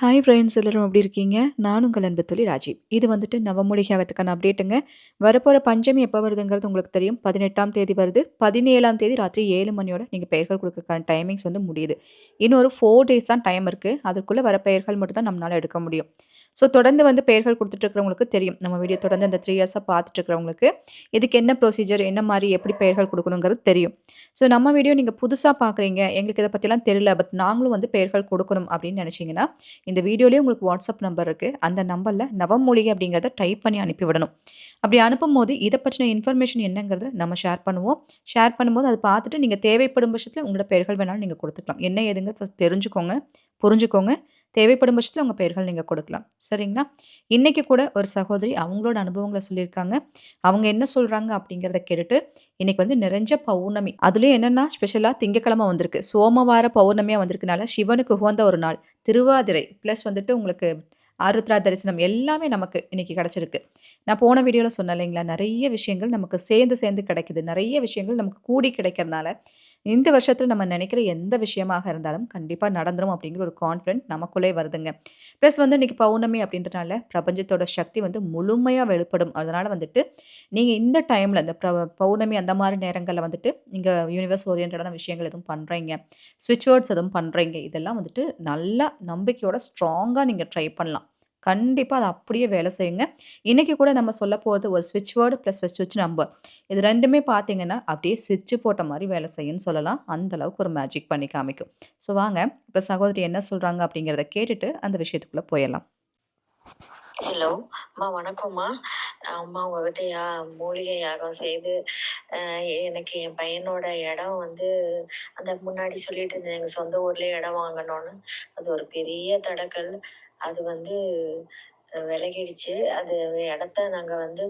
Hi friends எல்லோரும் எப்படி இருக்கீங்க? நானும் உங்கள் அன்பு தொழில் ராஜீவ். இது வந்துட்டு நவமூலிகாகத்துக்கான அப்டேட்டுங்க. வரப்போகிற பஞ்சமி எப்போ வருதுங்கிறது உங்களுக்கு தெரியும். 18ஆம் தேதி வருது. 17ஆம் தேதி ராத்திரி ஏழு மணியோட நீங்கள் பெயர்கள் கொடுக்குறக்கான டைமிங்ஸ் வந்து முடியுது. இன்னும் ஒரு ஃபோர் டேஸ் தான் டைம் இருக்குது அதற்குள்ளே வர பெயர்கள் மட்டும் தான் நம்மளால் எடுக்க முடியும். ஸோ தொடர்ந்து வந்து பெயர்கள் கொடுத்துட்ருக்கிறவங்களுக்கு தெரியும். நம்ம வீடியோ தொடர்ந்து அந்த த்ரீ இயர்ஸாக பார்த்துட்ருக்கிறவங்களுக்கு இதுக்கு என்ன ப்ரொசீஜர், என்ன மாதிரி எப்படி பெயர்கள் கொடுக்கணுங்கிறது தெரியும். ஸோ நம்ம வீடியோ நீங்கள் புதுசாக பார்க்குறீங்க, எங்களுக்கு இதை பற்றிலாம் தெரியல. பட் நாங்களும் வந்து பெயர்கள் கொடுக்கணும் அப்படின்னு நினச்சிங்கன்னா இந்த வீடியோலேயே உங்களுக்கு வாட்ஸ்அப் நம்பர் இருக்குது அந்த நம்பரில் நவமொழி அப்படிங்கிறத டைப் பண்ணி அனுப்பி விடணும். அப்படி அனுப்பும்போது இதை பற்றின இன்ஃபர்மேஷன் என்னங்கிறத நம்ம ஷேர் பண்ணுவோம். ஷேர் பண்ணும்போது அதை பார்த்துட்டு நீங்கள் தேவைப்படும் பட்சத்தில் உங்களோட பெயர்கள் வேணாலும் நீங்கள் கொடுத்துக்கலாம் என்ன ஏதுங்க தெரிஞ்சுக்கோங்க, புரிஞ்சுக்கோங்க. தேவைப்படும் பட்சத்தில் உங்கள் பெயர்கள் நீங்கள் கொடுக்கலாம். சரிங்களா? இன்றைக்கி கூட ஒரு சகோதரி அவங்களோட அனுபவங்களை சொல்லியிருக்காங்க. அவங்க என்ன சொல்கிறாங்க அப்படிங்கிறத கேட்டுட்டு, இன்றைக்கி வந்து நிறைஞ்ச பௌர்ணமி. அதுலேயும் என்னென்னா ஸ்பெஷலாக திங்கக்கிழமை வந்திருக்கு. சோமவார பௌர்ணமியாக வந்திருக்கனால சிவனுக்கு உகந்த ஒரு நாள். திருவாதிரை ப்ளஸ் வந்துட்டு உங்களுக்கு ஆருத்ரா தரிசனம் எல்லாமே நமக்கு இன்றைக்கி கிடச்சிருக்கு நான் போன வீடியோவில் சொன்னேன் இல்லைங்களா? நிறைய விஷயங்கள் நமக்கு சேர்ந்து சேர்ந்து கிடைக்குது. நிறைய விஷயங்கள் நமக்கு கூடி கிடைக்கிறனால, இந்த வருஷத்தில் நம்ம நினைக்கிற எந்த விஷயமாக இருந்தாலும் கண்டிப்பாக நடந்துரும் அப்படிங்கிற ஒரு கான்ஃபிடென்ட் நமக்குள்ளே வருதுங்க. ப்ளஸ் வந்து இன்னைக்கு பௌர்ணமி அப்படின்றனால பிரபஞ்சத்தோட சக்தி வந்து முழுமையாக வெளிப்படும். அதனால் வந்துட்டு, நீங்கள் இந்த டைமில் இந்த பௌர்ணமி அந்த மாதிரி நேரங்களில் வந்துட்டு, நீங்கள் யூனிவர்ஸ் ஓரியன்டான விஷயங்கள் எதுவும் பண்ணுறீங்க ஸ்விட்ச் வேர்ட்ஸ் எதுவும் பண்ணுறீங்க இதெல்லாம் வந்துட்டு நல்லா நம்பிக்கையோட ஸ்ட்ராங்காக நீங்கள் ட்ரை பண்ணலாம். கண்டிப்பாக அது அப்படியே வேலை செய்யுங்க. இன்றைக்கி கூட நம்ம சொல்ல போகிறது ஒரு ஸ்விட்ச் வேர்டு ப்ளஸ் ஸ்விட்ச் நம்பர். இது ரெண்டுமே பார்த்தீங்கன்னா, அப்படியே ஸ்விட்ச் போட்ட மாதிரி வேலை செய்யுன்னு சொல்லலாம். அந்தளவுக்கு ஒரு மேஜிக் பண்ணி காமிக்கும். ஸோ வாங்க, இப்போ சகோதரி என்ன சொல்கிறாங்க அப்படிங்கிறத கேட்டுட்டு அந்த விஷயத்துக்குள்ளே போயிடலாம் ஹலோ. அம்மா வணக்கம்மா. அம்மா உங்ககிட்ட யா மூலிகை யாகம் செய்து, எனக்கு என் பையனோட இடம் வந்து அந்த முன்னாடி சொல்லிட்டு இருந்தேன், எங்கள் சொந்த ஊர்லயே இடம் வாங்கணும்னு. அது ஒரு பெரிய தடக்கல். அது வந்து விலகிடுச்சு. அது இடத்த நாங்க வந்து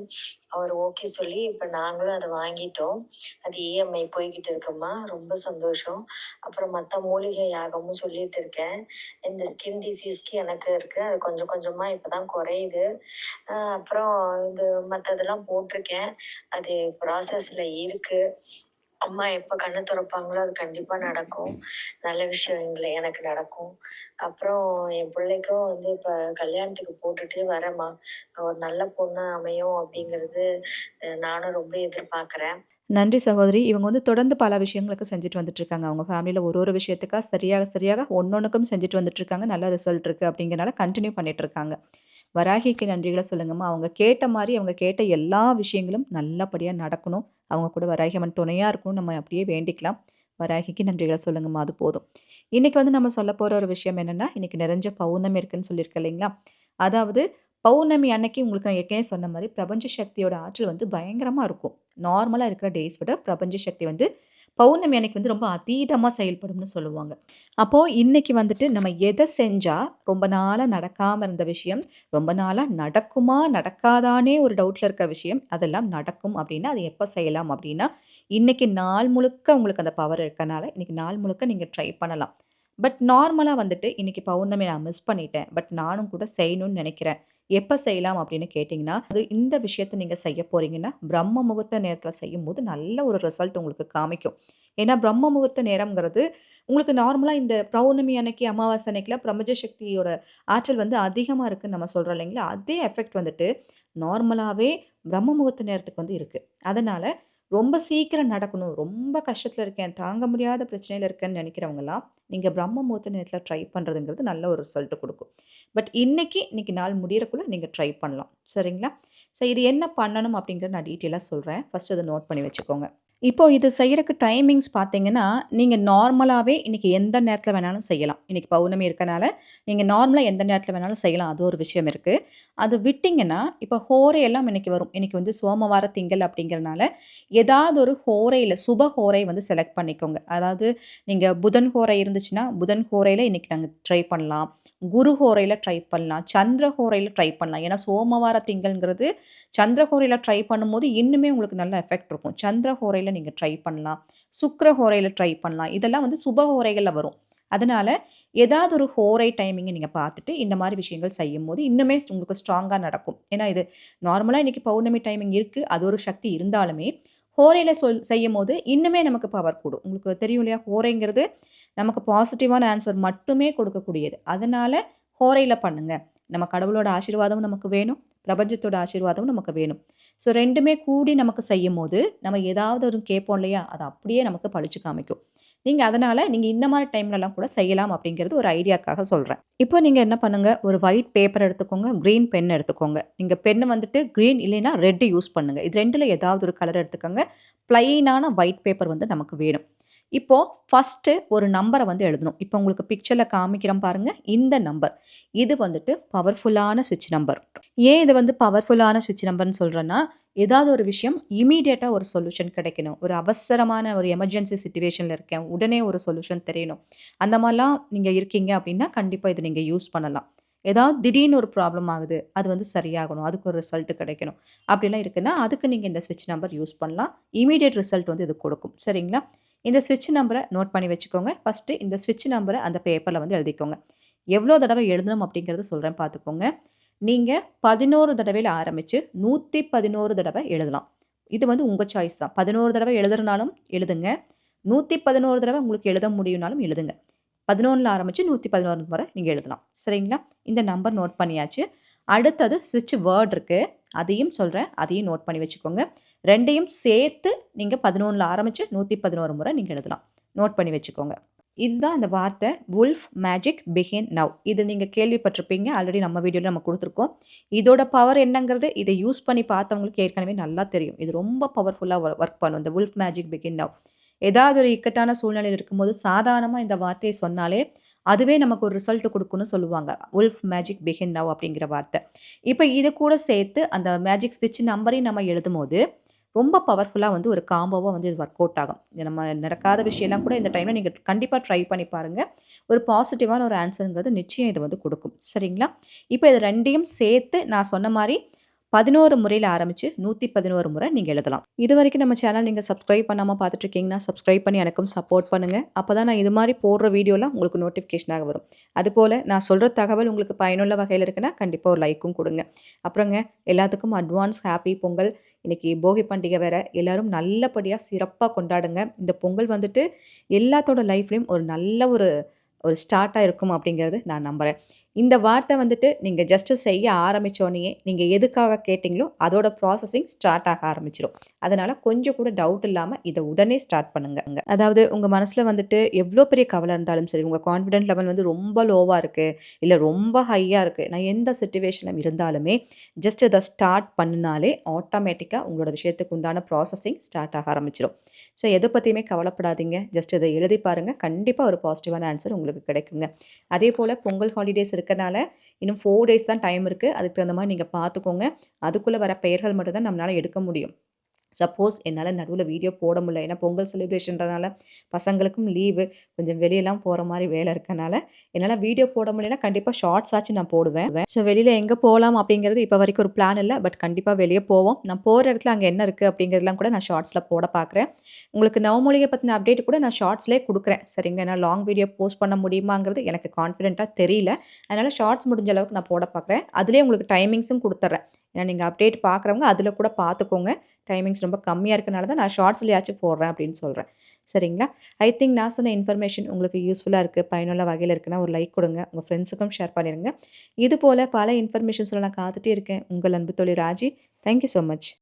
அவர் ஓகே சொல்லி, இப்ப நாங்களும் அதை வாங்கிட்டோம். அது இஎம்ஐ போய்கிட்டு இருக்கும்மா. ரொம்ப சந்தோஷம். அப்புறம் மத்த மூலிகை யாகமும் சொல்லிட்டு இருக்கேன். இந்த ஸ்கின் டிசீஸ்க்கு எனக்கு இருக்கு. அது கொஞ்சம் கொஞ்சமா இப்போ தான் குறையுது. அப்புறம் இது மத்ததெல்லாம் போட்டிருக்கேன். அது ப்ராசஸ்ல இருக்கு. அம்மா எப்ப கண்ண திறப்பாங்களோ அது கண்டிப்பா நடக்கும். நல்ல விஷயங்கள் எனக்கு நடக்கும். அப்புறம் என் பிள்ளைக்கும் வந்து இப்ப கல்யாணத்துக்கு போட்டுட்டு வரேம்மா. ஒரு நல்ல பொண்ணு அமையும் அப்படிங்கிறது நானும் ரொம்ப எதிர்பார்க்குறேன். நன்றி சகோதரி. இவங்க வந்து தொடர்ந்து பல விஷயங்களுக்கு செஞ்சுட்டு வந்துட்டுருக்காங்க. அவங்க ஃபேமிலியில் ஒரு ஒரு விஷயத்துக்காக சரியாக சரியாக ஒண்ணொண்ணுக்கும் செஞ்சுட்டு வந்துட்டுருக்காங்க. நல்ல ரிசல்ட் இருக்கு அப்படிங்கிறனால கன்டின்யூ பண்ணிட்டுருக்காங்க. வராகிக்கு நன்றிகளை சொல்லுங்கம்மா. அவங்க கேட்ட மாதிரி அவங்க கேட்ட எல்லா விஷயங்களும் நல்லபடியாக நடக்கணும். அவங்க கூட வராகி அம்மன் துணையாக இருக்கணும்னு நம்ம அப்படியே வேண்டிக்கலாம். வராகிக்கு நன்றிகளை சொல்லுங்கம்மா. அது போதும். இன்றைக்கி வந்து நம்ம சொல்ல போகிற ஒரு விஷயம் என்னன்னா, இன்றைக்கி நிறைஞ்ச பௌர்ணமி இருக்குன்னு சொல்லியிருக்கேன் இல்லைங்களா? அதாவது பௌர்ணமி அன்னைக்கு உங்களுக்கு நான் ஏற்கனவே சொன்ன மாதிரி பிரபஞ்ச சக்தியோட ஆற்றல் வந்து பயங்கரமாக இருக்கும். நார்மலாக இருக்கிற டேஸ் விட பிரபஞ்ச சக்தி வந்து பௌர்ணமி அன்னைக்கு வந்து ரொம்ப அதீதமாக செயல்படும்னு சொல்லுவாங்க. அப்போது இன்னைக்கு வந்துட்டு நம்ம எதை செஞ்சால் ரொம்ப நாளாக நடக்காமல் இருந்த விஷயம், ரொம்ப நாளாக நடக்குமா, நடக்காதானே ஒரு டவுட்டில் இருக்க விஷயம், அதெல்லாம் நடக்கும் அப்படின்னா, அது எப்போ செய்யலாம் அப்படின்னா, இன்றைக்கி நாள் முழுக்க உங்களுக்கு அந்த பவர் இருக்கனால, இன்றைக்கி நாள் முழுக்க நீங்கள் ட்ரை பண்ணலாம். பட் நார்மலாக வந்துட்டு இன்றைக்கி பௌர்ணமி நான் மிஸ் பண்ணிட்டேன். பட் நானும் கூட செய்யணும்னு நினைக்கிறேன் எப்போ செய்யலாம் அப்படின்னு கேட்டிங்கன்னா அது இந்த விஷயத்த நீங்கள் செய்ய போகிறீங்கன்னா பிரம்ம முகூர்த்த நேரத்தில் செய்யும்போது நல்ல ஒரு ரிசல்ட் உங்களுக்கு காமிக்கும். ஏன்னா பிரம்ம முகூர்த்த நேரம்ங்கிறது, உங்களுக்கு நார்மலாக இந்த பௌர்ணமி அன்னைக்கு, அமாவாசை அன்னைக்குலாம் பிரபஞ்ச சக்தியோட ஆற்றல் வந்து அதிகமாக இருக்குதுன்னு நம்ம சொல்கிறோம் இல்லைங்களா? அதே எஃபெக்ட் வந்துட்டு நார்மலாகவே பிரம்ம முகூர்த்த நேரத்துக்கு வந்து இருக்குது அதனால் ரொம்ப சீக்கிரம் நடக்கணும், ரொம்ப கஷ்டத்தில் இருக்கேன், தாங்க முடியாத பிரச்சனையில் இருக்கேன்னு நினைக்கிறவங்களாம் நீங்கள் பிரம்ம முகூர்த்த நேரத்தில் ட்ரை பண்ணுறதுங்கிறது நல்ல ஒரு ரிசல்ட்டு கொடுக்கும் பட் இன்றைக்கி இன்னைக்கு நாள் முடியறக்குள்ள நீங்கள் ட்ரை பண்ணலாம். சரிங்களா? ஸோ இது என்ன பண்ணணும் அப்படிங்கிறத நான் டீட்டெயிலாக சொல்கிறேன் ஃபஸ்ட் அதை நோட் பண்ணி வச்சுக்கோங்க. இப்போ இது செய்யறக்கு டைமிங்ஸ் பார்த்தீங்கன்னா, நீங்க நார்மலாவே இன்னைக்கு எந்த நேரத்தில வேணாலும் செய்யலாம். இன்னைக்கு பௌர்ணமி இருக்கனால, நீங்க நார்மலா எந்த நேரத்தில வேணாலும் செய்யலாம். அது ஒரு விஷயம் இருக்கு. அது விட்டீங்கன்னா, இப்ப ஹோரை எல்லாம் இன்னைக்கு வரும். இன்னைக்கு வந்து சோமவார திங்கள் அப்படிங்கிறனால, ஏதாவது ஒரு ஹோரையில சுப ஹோரை வந்து செலக்ட் பண்ணிக்கோங்க. அதாவது நீங்க புதன் ஹோரை இருந்துச்சுன்னா, புதன் ஹோரையில இன்னைக்கு நாங்க ட்ரை பண்ணலாம். குரு ஹோரையில ட்ரை பண்ணலாம். சந்திர ஹோரையில ட்ரை பண்ணலாம். ஏன்னா சோமவார திங்கள்ங்கிறது சந்திர ஹோரையில ட்ரை பண்ணும்போது இன்னுமே உங்களுக்கு நல்ல எஃபெக்ட் இருக்கும். சந்திர ஹோரையில நீங்க ட்ரை பண்ணலாம். சுக்கிர ஹோரையில் ட்ரை பண்ணலாம். இதெல்லாம் வந்து சுப ஹோரைகள்ல வரும். அதனால ஏதாவது ஒரு ஹோரை டைமிங்கை நீங்கள் பார்த்துட்டு, இந்த மாதிரி விஷயங்கள் செய்யும்போது இன்னுமே உங்களுக்கு ஸ்ட்ராங்கா நடக்கும். ஏன்னா இது நார்மலா இன்னைக்கு பௌர்ணமி டைமிங் இருக்கு. அது ஒரு சக்தி இருந்தாலுமே, ஹோரையில சொல் செய்யும் போது இன்னுமே நமக்கு பவர் கூடும். உங்களுக்கு தெரியும் இல்லையா? ஹோரைங்கிறது நமக்கு பாசிட்டிவான ஆன்சர் மட்டுமே கொடுக்கக்கூடியது. அதனால ஹோரையில் பண்ணுங்கள் நம்ம கடவுளோட ஆசீர்வாதமும் நமக்கு வேணும் பிரபஞ்சத்தோட ஆசீர்வாதமும் நமக்கு வேணும். ஸோ ரெண்டுமே கூடி நமக்கு செய்யும் போது நம்ம ஏதாவது ஒரு கேட்போம் இல்லையா? அது அப்படியே நமக்கு பழிச்சு காமிக்கும். நீங்கள் அதனால் நீங்கள் இந்த மாதிரி டைம்லலாம் கூட செய்யலாம் அப்படிங்கிறது ஒரு ஐடியாக்காக சொல்கிறேன் இப்போ நீங்கள் என்ன பண்ணுங்கள் ஒரு ஒயிட் பேப்பர் எடுத்துக்கோங்க க்ரீன் பென் எடுத்துக்கோங்க. நீங்கள் பென்னு வந்துட்டு க்ரீன் இல்லைன்னா ரெட்டு யூஸ் பண்ணுங்கள் இது ரெண்டில் ஏதாவது ஒரு கலர் எடுத்துக்கோங்க. ப்ளைனான ஒயிட் பேப்பர் வந்து நமக்கு வேணும். இப்போது ஃபஸ்ட்டு ஒரு நம்பரை வந்து எழுதணும். இப்போ உங்களுக்கு பிக்சரில் காமிக்கிறோம் பாருங்கள் இந்த நம்பர் இது வந்துட்டு பவர்ஃபுல்லான சுவிட்ச் நம்பர் ஏன் இது வந்து பவர்ஃபுல்லான சுவிட்ச் நம்பர்னு சொல்கிறேன்னா ஏதாவது ஒரு விஷயம் இமீடியட்டாக ஒரு சொல்யூஷன் கிடைக்கணும். ஒரு அவசரமான ஒரு எமர்ஜென்சி சுச்சுவேஷனில் இருக்கேன். உடனே ஒரு சொல்யூஷன் தெரியணும். அந்த மாதிரிலாம் நீங்கள் இருக்கீங்க அப்படின்னா கண்டிப்பாக இதை நீங்கள் யூஸ் பண்ணலாம். ஏதாவது திடீர்னு ஒரு ப்ராப்ளம் ஆகுது அது வந்து சரியாகணும். அதுக்கு ஒரு ரிசல்ட் கிடைக்கணும். அப்படிலாம் இருக்குன்னா அதுக்கு நீங்கள் இந்த ஸ்விட்ச் நம்பர் யூஸ் பண்ணலாம். இமீடியட் ரிசல்ட் வந்து இது கொடுக்கும். சரிங்களா? இந்த ஸ்விட்ச் நம்பரை நோட் பண்ணி வச்சுக்கோங்க. ஃபஸ்ட்டு இந்த ஸ்விட்ச் நம்பரை அந்த பேப்பரில் வந்து எழுதிக்கோங்க. எவ்வளோ தடவை எழுதணும் அப்படிங்கிறத சொல்கிறேன் பார்த்துக்கோங்க நீங்கள் பதினோரு தடவையில் ஆரம்பித்து நூற்றி பதினோரு தடவை எழுதலாம். இது வந்து உங்கள் சாய்ஸ் தான். பதினோரு தடவை எழுதுறனாலும் எழுதுங்க. நூற்றி பதினோரு தடவை உங்களுக்கு எழுத முடியும்னாலும் எழுதுங்க. பதினொன்றில் ஆரம்பித்து நூற்றி பதினோரு முறை நீங்கள் எழுதலாம். சரிங்களா? இந்த நம்பர் நோட் பண்ணியாச்சு. அடுத்தது ஸ்விட்ச் வேர்ட் இருக்குது அதையும் சொல்கிறேன் அதையும் நோட் பண்ணி வச்சுக்கோங்க. ரெண்டையும் சேர்த்து நீங்கள் பதினொன்றில் ஆரம்பித்து நூற்றி பதினோரு முறை நீங்கள் எழுதலாம். நோட் பண்ணி வச்சுக்கோங்க. இதுதான் அந்த வார்த்தை வுல்ஃப் மேஜிக் பிகின் நவ் இது நீங்கள் கேள்விப்பட்டிருப்பீங்க. ஆல்ரெடி நம்ம வீடியோவில் நம்ம கொடுத்துருக்கோம். இதோட பவர் என்னங்கிறது இதை யூஸ் பண்ணி பார்த்தவங்களுக்கு ஏற்கனவே நல்லா தெரியும். இது ரொம்ப பவர்ஃபுல்லாக ஒர்க் பண்ணும். இந்த வுல்ஃப் மேஜிக் பிகின் நவ் ஏதாவது ஒரு இக்கட்டான சூழ்நிலையில் இருக்கும்போது சாதாரணமாக இந்த வார்த்தையை சொன்னாலே அதுவே நமக்கு ஒரு ரிசல்ட் கொடுக்குன்னு சொல்லுவாங்க. உல்ஃப் மேஜிக் பிகின் நவ் அப்படிங்கிற வார்த்தை. இப்போ இது கூட சேர்த்து அந்த மேஜிக் ஸ்விட்ச் நம்பரையும் நம்ம எழுதும் போது ரொம்ப பவர்ஃபுல்லாக வந்து ஒரு காம்போவாக வந்து இது ஒர்க் அவுட் ஆகும் நம்ம நடக்காத விஷயம்லாம் கூட இந்த டைமில் நீங்கள் கண்டிப்பாக ட்ரை பண்ணி பாருங்கள் ஒரு பாசிட்டிவான ஒரு ஆன்சருங்கிறது நிச்சயம் இது வந்து கொடுக்கும். சரிங்களா? இப்போ இது ரெண்டையும் சேர்த்து நான் சொன்ன மாதிரி பதினோரு முறையில் ஆரம்பித்து நூற்றி பதினோரு முறை நீங்கள் எழுதலாம். இது வரைக்கும் நம்ம சேனல் நீங்கள் சப்ஸ்கிரைப் பண்ணாமல் பார்த்துட்ருக்கீங்கன்னா சப்ஸ்கிரைப் பண்ணி எனக்கும் சப்போர்ட் பண்ணுங்கள் அப்போ தான் நான் இது மாதிரி போடுற வீடியோலாம் உங்களுக்கு நோட்டிஃபிகேஷனாக வரும். அதுபோல் நான் சொல்கிற தகவல் உங்களுக்கு பயனுள்ள வகையில் இருக்குன்னா கண்டிப்பாக ஒரு லைக்கும் கொடுங்க. அப்புறங்க எல்லாத்துக்கும் அட்வான்ஸ் ஹாப்பி பொங்கல். இன்றைக்கி போகி பண்டிகை வேறு. எல்லோரும் நல்லபடியாக சிறப்பாக கொண்டாடுங்க. இந்த பொங்கல் வந்துட்டு எல்லாத்தோட லைஃப்லேயும் ஒரு நல்ல ஒரு ஒரு ஸ்டார்ட்டாக இருக்கும் அப்படிங்கிறது நான் நம்புகிறேன் இந்த வார்த்தை வந்துட்டு நீங்கள் ஜஸ்ட்டு செய்ய ஆரம்பித்தோடனே நீங்கள் எதுக்காக கேட்டிங்களோ அதோட ப்ராசஸிங் ஸ்டார்ட் ஆக ஆரம்பிச்சிடும் அதனால் கொஞ்சம் கூட டவுட் இல்லாமல் இதை உடனே ஸ்டார்ட் பண்ணுங்க. அதாவது உங்கள் மனசில் வந்துட்டு எவ்வளோ பெரிய கவலை இருந்தாலும் சரி உங்கள் கான்ஃபிடென்ட் லெவல் வந்து ரொம்ப லோவாக இருக்குது இல்லை ரொம்ப ஹையாக இருக்குது நான் எந்த சுச்சுவேஷனில் இருந்தாலுமே ஜஸ்ட் இதை ஸ்டார்ட் பண்ணினாலே ஆட்டோமேட்டிக்காக உங்களோட விஷயத்துக்கு உண்டான ப்ராசஸிங் ஸ்டார்ட் ஆக ஆரம்பிச்சிடும் ஸோ எதை பற்றியுமே கவலைப்படாதீங்க. ஜஸ்ட் இதை எழுதி பாருங்கள் கண்டிப்பாக ஒரு பாசிட்டிவான ஆன்சர் உங்களுக்கு கிடைக்குங்க. அதே போல் பொங்கல் ஹாலிடேஸ் இருக்குது இருக்கனால இன்னும் ஃபோர் டேஸ் தான் டைம் இருக்குது அதுக்கு தகுந்த மாதிரி நீங்கள் பார்த்துக்கோங்க. அதுக்குள்ளே வர பெயர்கள் மட்டும்தான் நம்மளால் எடுக்க முடியும். சப்போஸ் என்னால் நடுவில் வீடியோ போட முடியல. ஏன்னா பொங்கல் செலிப்ரேஷன்றனால பசங்களுக்கும் லீவு கொஞ்சம் வெளியெல்லாம் போகிற மாதிரி வேலை இருக்கனால என்னால் வீடியோ போட முடியலன்னா கண்டிப்பாக ஷார்ட்ஸ் ஆச்சு நான் போடுவேன். ஸோ வெளியில் எங்கே போகலாம் அப்படிங்கிறது இப்போ வரைக்கும் ஒரு பிளான் இல்லை. பட் கண்டிப்பாக வெளியே போவோம். நான் போகிற இடத்துல அங்கே என்ன இருக்குது அப்படிங்கிறதுலாம் கூட நான் ஷார்ட்ஸில் போட பார்க்குறேன் உங்களுக்கு நவமொழியை பற்றின அப்டேட் கூட நான் ஷார்ட்ஸ்லேயே கொடுக்குறேன். சரிங்க நான் லாங் வீடியோ போஸ்ட் பண்ண முடியுமாங்கிறது எனக்கு கான்ஃபிடென்ட்டாக தெரியல. அதனால் ஷார்ட்ஸ் முடிஞ்ச அளவுக்கு நான் போட பார்க்குறேன் அதுலேயே உங்களுக்கு டைமிங்ஸும் கொடுத்துட்றேன் ஏன்னா நீங்கள் அப்டேட் பார்க்குறவங்க அதில் கூட பார்த்துக்கோங்க டைமிங்ஸ் ரொம்ப கம்மியாக இருக்கனால தான் நான் ஷார்ட்ஸ்லேயாச்சும் போடுறேன் அப்படின்னு சொல்கிறேன் சரிங்களா? ஐ திங்க் நான் சொன்ன இன்ஃபர்மேஷன் உங்களுக்கு யூஸ்ஃபுல்லாக இருக்குது பயனுள்ள வகையில் இருக்குன்னா ஒரு லைக் கொடுங்க உங்கள் ஃப்ரெண்ட்ஸுக்கும் ஷேர் பண்ணிடுங்க இது போல் பல இன்ஃபர்மேஷன்ஸில் நான் காத்துட்டே இருக்கேன். உங்கள் அன்பு தொழில் ராஜி தேங்க்யூ ஸோ மச்